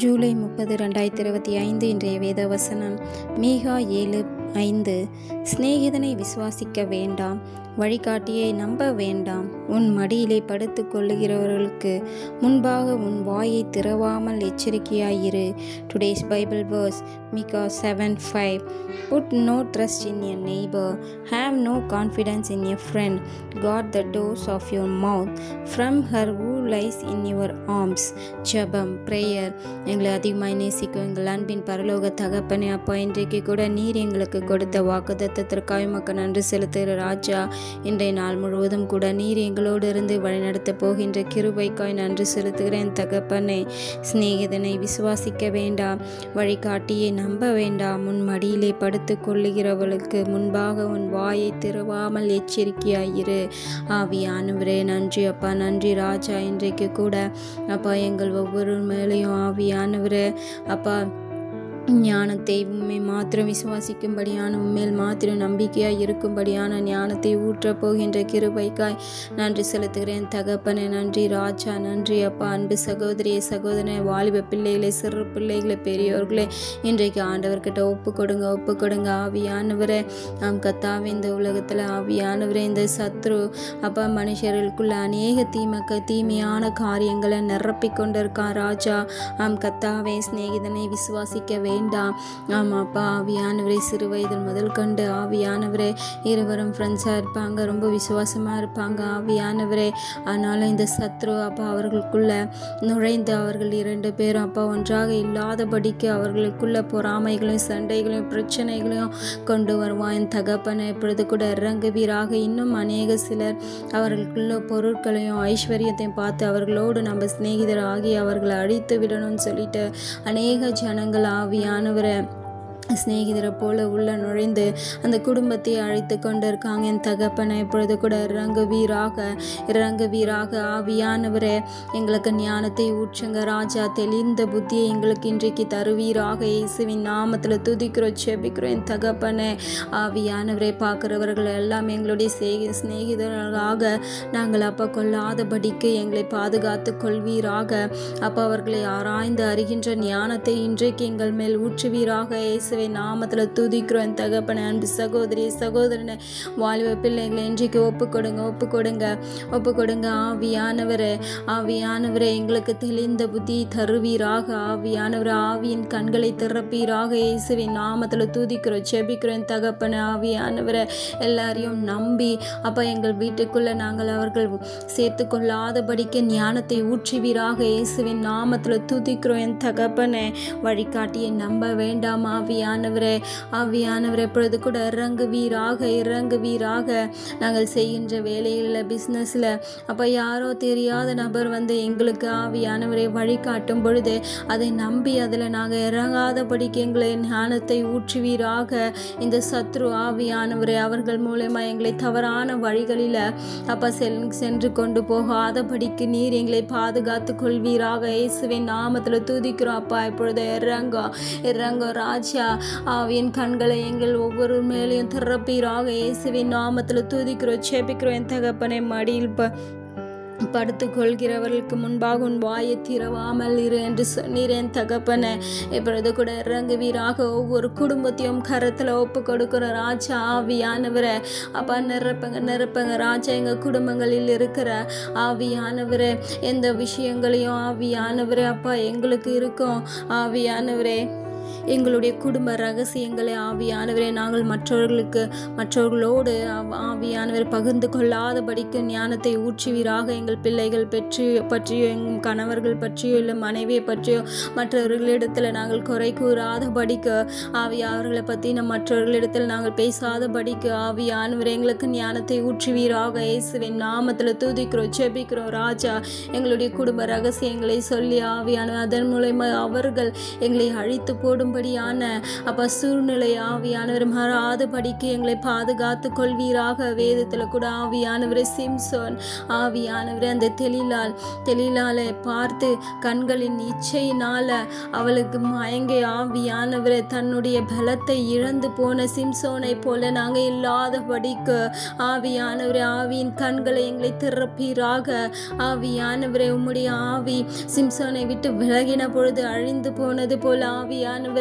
ஜூலை முப்பது ரெண்டாயிரத்தி இருபத்தி ஐந்து இன்றைய வேதவசனம். மீகா ஏழு ஐந்து சிநேகிதனை விசுவாசிக்க வேண்டாம் வழிகாட்டியை நம்ப வேண்டாம். உன் மடியிலே படுத்து கொள்ளுகிறவர்களுக்கு முன்பாக உன் வாயை திறவாமல் எச்சரிக்கையாயிரு. Today's Bible verse Micah seven five put no trust in a neighbour have no confidence in a friend guard the doors of your mouth from her who lies in your arms ஜெபம் prayer எங்களை அதிகமாக நேசிக்கும் எங்கள் அன்பின் பரலோக தகப்பனே அப்போ இன்றைக்கு கூட நீர் எங்களுக்கு கொடுத்த வாக்குத்தத்திற்காக மக்கள் நன்றி செலுத்துகிற ராஜா இன்றைய நாள் முழுவதும் கூட நீர் எங்களோடு இருந்து வழிநடத்த போகின்ற கிருபைக்காய் நன்றி செலுத்துகிறேன் தகப்பனே. சிநேகிதனை விசுவாசிக்க வேண்டாம் வழிகாட்டியை நம்ப வேண்டாம். உன் மடியிலே படுத்து கொள்ளுகிறவளுக்கு முன்பாக உன் வாயை திருவாமல் எச்சரிக்கையாயிரு. ஆவியானவரே நன்றி அப்பா நன்றி ராஜா. இன்றைக்கு கூட அப்பா எங்கள் ஒவ்வொரு மேலேயும் ஆவியானவரே. அப்பா ஞானத்தை உண்மை மாத்திரம் விசுவாசிக்கும்படியான உண்மையில் மாத்திரம் நம்பிக்கையாய் இருக்கும்படியான ஞானத்தை ஊற்றப் போகின்ற கிருபைக்காய் நன்றி செலுத்துகிறேன். தகப்பனை நன்றி ராஜா நன்றி அப்பா அன்பு சகோதரியை சகோதரனை வாலிப பிள்ளைகளை சிறு பிள்ளைகளை பெரியோர்களே இன்றைக்கு ஆண்டவர்கிட்ட ஒப்பு கொடுங்க ஒப்பு கொடுங்க. ஆவியானவரை நாம் கத்தாவே இந்த உலகத்தில் ஆவியானவரை இந்த சத்ரு அப்பா மனுஷர்களுக்குள்ள அநேக தீமக்க தீமையான காரியங்களை நிரப்பிக் கொண்டிருக்கான் ராஜா. ஆம் கத்தாவே சிநேகிதனை விசுவாசிக்க வேண்டாம். ஆமாப்பா ஆவியானவரை சிறு வயதில் முதல் கண்டு ஆவியானவரே. இருவரும் ஃப்ரெண்ட்ஸாக இருப்பாங்க ரொம்ப விசுவாசமாக இருப்பாங்க ஆவியானவரே. அதனால் இந்த சத்ரு அப்பா அவர்களுக்குள்ளே நுழைந்து அவர்கள் இரண்டு பேரும் அப்பா ஒன்றாக இல்லாதபடிக்கு அவர்களுக்குள்ள பொறாமைகளையும் சண்டைகளையும் பிரச்சனைகளையும் கொண்டு வருவான். என் தகப்பனை இப்பொழுது கூட இறங்குவீராக. இன்னும் அநேக சிலர் அவர்களுக்குள்ள பொருட்களையும் ஐஸ்வர்யத்தையும் பார்த்து அவர்களோடு நம்ம சிநேகிதர் ஆகி அவர்களை அழித்து விடணும்னு சொல்லிட்டு அநேக ஜனங்கள் ஆவி ஆவியானவரை சிநேகிதரை போல உள்ள நுழைந்து அந்த குடும்பத்தை அழைத்து கொண்டிருக்காங்க. என் தகப்பனை இப்பொழுது கூட ரங்குவீராக ரங்குவீராக ஆவியானவரே எங்களுக்கு ஞானத்தை ஊற்றுங்க. ராஜா தெளிந்த புத்தியை எங்களுக்கு இன்றைக்கு தருவீராக. இயேசுவின் நாமத்தில் துதிக்கிறோம் செபிக்கிறோம். என் தகப்பனே ஆவியானவரை பார்க்குறவர்கள் எல்லாம் எங்களுடைய சிநேகிதர்களாக நாங்கள் அப்போ கொள்ளாதபடிக்கு எங்களை பாதுகாத்து கொள்வீராக. அப்போ அவர்களை ஆராய்ந்து அறிகின்ற ஞானத்தை இன்றைக்கு எங்கள் மேல் ஊற்றுவீராக. இயேசுவை நாமத்தில் துதிக்கிறோம் என் தகப்பனை அன்பு சகோதரி சகோதரனை. வாலிப பிள்ளைகளை இன்றைக்கு ஒப்பு கொடுங்க ஒப்பு கொடுங்க ஒப்பு கொடுங்க ஆவியானவரே ஆவியானவரே எங்களுக்கு தெளிந்த புத்தி தருவீராக. ஆவியானவர் ஆவியின் கண்களை திறப்பீராக. இயேசுவின் நாமத்தில் துதிக்கிறோம் செபிக்கிறோம் என் தகப்பனை ஆவியானவரை. எல்லாரையும் நம்பி அப்போ எங்கள் வீட்டுக்குள்ளே நாங்கள் அவர்கள் சேர்த்து கொள்ளாதபடிக்கு ஞானத்தை ஊற்றுவீராக. இயேசுவின் நாமத்தில் துதிக்கிறோம் என் தகப்பனை. வழிகாட்டியை நம்ப வேண்டாம் ஆவியா ஆவியானவரே ஆவியானவரே எப்பொழுது கூட இறங்குவீராக இறங்குவீராக. நாங்கள் செய்கின்ற வேலையில் பிஸ்னஸில் அப்போ யாரோ தெரியாத நபர் வந்து எங்களுக்கு ஆவியானவரை வழிகாட்டும் பொழுது அதை நம்பி அதில் நாங்கள் இறங்காதபடிக்கு எங்களை ஞானத்தை ஊற்றுவீராக. இந்த சத்ரு ஆவியானவரை அவர்கள் மூலயமா எங்களை தவறான வழிகளில் அப்போ செல் சென்று கொண்டு போகாதபடிக்கு நீர் எங்களை பாதுகாத்து கொள்வீராக. இயேசுவின் நாமத்தில் துதிக்கிறோம் அப்பா இப்பொழுது இறங்கோ இறங்கோ ராஜா. ஆவியின் கண்களை எங்கள் ஒவ்வொரு மேலேயும் திறப்பீராக. இயேசுவின் நாமத்தில் துதிக்கிறோம் சேபிக்கிறோம் என் தகப்பனை மடியில் ப படுத்து கொள்கிறவர்களுக்கு முன்பாக உன் வாயை திறவாமல் இரு என்று சொன்னீரேன் தகப்பனை. இப்பொழுது கூட இறங்குவீராக. ஒவ்வொரு குடும்பத்தையும் கரத்தில் ஒப்பு கொடுக்குற ராஜா ஆவியானவரை. அப்பா நிரப்புங்க நிரப்புங்க. ராஜா எங்கள் குடும்பங்களில் இருக்கிற ஆவியானவரை. எந்த விஷயங்களையும் ஆவியானவரே அப்பா எங்களுக்கு இருக்கும். ஆவியானவரே. எங்களுடைய குடும்ப ரகசியங்களை ஆவியானவரை நாங்கள் மற்றவர்களுக்கு மற்றவர்களோடு ஆவியானவர் பகிர்ந்து கொள்ளாதபடிக்கு ஞானத்தை ஊற்றுவீராக. எங்கள் பிள்ளைகள் பற்றி பற்றியோ எங்கள் கணவர்கள் பற்றியோ இல்லை மனைவியை பற்றியோ மற்றவர்களிடத்தில் நாங்கள் குறை கூறாதபடிக்கு ஆவியானவர்களை அவர்களை பற்றி நம் மற்றவர்களிடத்தில் நாங்கள் பேசாதபடிக்கு ஆவியானவர் எங்களுக்கு ஞானத்தை ஊற்றுவீராக. இயேசுவின் நாமத்தில் தூதிக்கிறோம் செபிக்கிறோம் ராஜா. எங்களுடைய குடும்ப ரகசியங்களை சொல்லி ஆவியானவர் அதன் மூலயமா அவர்கள் எங்களை அழித்து போடும்படி இருக்கும்படியான அப்பா சூழ்நிலை ஆவியானவர் மாறாதபடிக்கு எங்களை பாதுகாத்து கொள்வீராக. வேதத்தில் கூட ஆவியானவர் சிம்சோன் ஆவியானவர் அந்த தெளிலால் தெளிலாலை பார்த்து கண்களின் இச்சையினால் அவளுக்கு மயங்க ஆவியானவர் தன்னுடைய பலத்தை இழந்து போன சிம்சோனை போல நாங்கள் இல்லாதபடிக்கு ஆவியானவரே ஆவியின் கண்களை எங்களை திறப்பீராக. ஆவியானவரே உம்முடைய ஆவி சிம்சோனை விட்டு விலகின பொழுது அழிந்து போனது போல ஆவியானவர்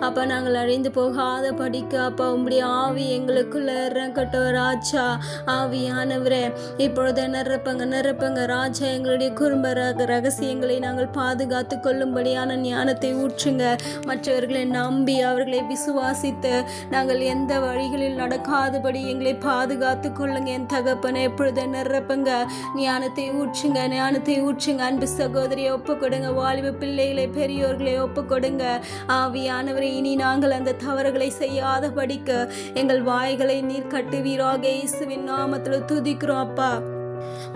அப்பா நாங்கள் அழிந்து போகாத படிக்க அப்பா உம்முடைய ஆவி எங்களுக்குள்ள இறங்கட்டும் ராஜா ஆவியானவரே. இப்பொழுது நிரப்பங்க நிரப்பங்க ராஜா எங்களுடைய குடும்ப ரக- ரகசியங்களை நாங்கள் பாதுகாத்து கொள்ளும்படியான ஞானத்தை ஊற்றுங்க. மற்றவர்களை நம்பி அவர்களை விசுவாசித்து நாங்கள் எந்த வழிகளில் நடக்காதபடி எங்களை பாதுகாத்து கொள்ளுங்க. என் தகப்பனை எப்பொழுது நிரப்புங்க ஞானத்தை ஊற்றுங்க ஞானத்தை ஊற்றுங்க. அன்பு சகோதரியை ஒப்பு கொடுங்க வாலிப பிள்ளைகளை பெரியோர்களை ஒப்பு கொடுங்க. ஆவியானவரை இனி நாங்கள் அந்த தவறுகளை செய்யாத படிக்க எங்கள் வாய்களை நீர் கட்டுவீராக. இயேசுவின் நாமத்தில் துதிக்கிறோம் அப்பா.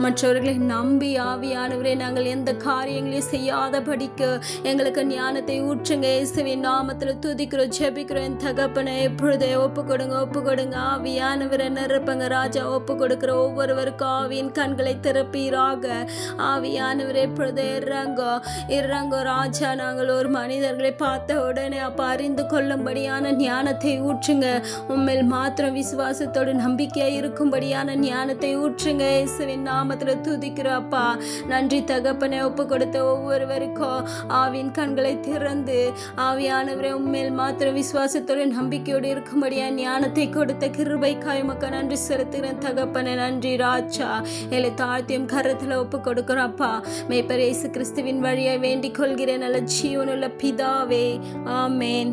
மற்றவர்களை நம்பி ஆவியானவரே நாங்கள் எந்த காரியங்களையும் செய்யாதபடிக்கு எங்களுக்கு ஞானத்தை ஊற்றுங்க. இயேசுவின் நாமத்தில் துதிக்கிறோம் ஜெபிக்கிறோம். என் தகப்பனை எப்பொழுதே ஒப்பு கொடுங்க ஒப்பு கொடுங்க ஆவியானவரை நிரப்பங்க ராஜா ஒப்பு கொடுக்குற ஒவ்வொருவருக்கும் ஆவியின் கண்களை திறப்பீராக. ஆவியானவர் எப்பொழுது இறங்கோ இறங்கோ ராஜா. நாங்கள் ஒரு மனிதர்களை பார்த்த உடனே அப்போ அறிந்து கொள்ளும்படியான ஞானத்தை ஊற்றுங்க. உண்மையில் மாத்திரம் விசுவாசத்தோடு நம்பிக்கையாக இருக்கும்படியான ஞானத்தை ஊற்றுங்க. இயேசுவின் நாமத்துல துதிக்கிறோம் அப்பா. நன்றி தகப்பனை ஒப்பு கொடுத்த ஒவ்வொருவருக்கும் ஆவியின் கண்களை திறந்து ஆவியானவரை உண்மையில் மாத்திரம் விசுவாசத்தோடு நம்பிக்கையோடு இருக்கும்படியா ஞானத்தை கொடுத்த கிருபை மக்கள் நன்றி செலுத்துகிறேன் தகப்பனை. நன்றி ராஜா. எல்லை தாழ்த்தியும் கரத்தில் ஒப்பு கொடுக்குறாப்பா அப்பா மேய்ப்பர் இயேசு கிறிஸ்துவின் வழியை வேண்டிக் கொள்கிறேன். நல்ல ஜீவனுள்ள பிதாவே. ஆமேன்.